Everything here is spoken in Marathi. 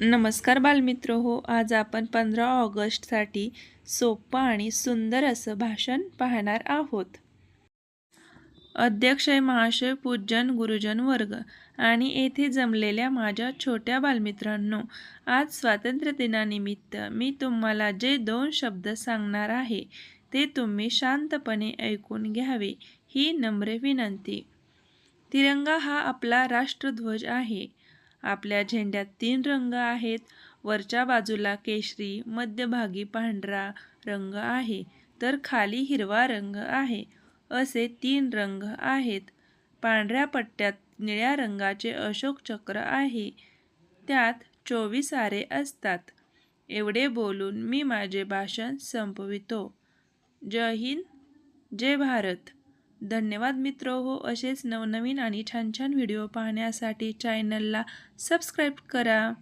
नमस्कार बालमित्र हो आज आपण पंधरा ऑगस्टसाठी सोपं आणि सुंदर असं भाषण पाहणार आहोत. अध्यक्ष महाशय पूजन गुरुजन वर्ग आणि येथे जमलेल्या माझ्या छोट्या बालमित्रांनो आज स्वातंत्र्य दिनानिमित्त मी तुम्हाला जे दोन शब्द सांगणार आहे ते तुम्ही शांतपणे ऐकून घ्यावे ही नम्र विनंती. तिरंगा हा आपला राष्ट्रध्वज आहे. आपल्या झेंड्यात तीन रंग आहेत. वरच्या बाजूला केशरी मध्यभागी पांढरा रंग आहे. तर खाली हिरवा रंग आहे. असे तीन रंग आहेत. पांढऱ्या पट्ट्यात निळ्या रंगाचे अशोक चक्र आहे. त्यात चोवीस आरे असतात. एवढे बोलून मी माझे भाषण संपवितो. जय हिंद जय भारत. धन्यवाद मित्र. हो असेच नवनवीन आणि छान छान व्हिडिओ पाहण्यासाठी चॅनलला सबस्क्राईब करा.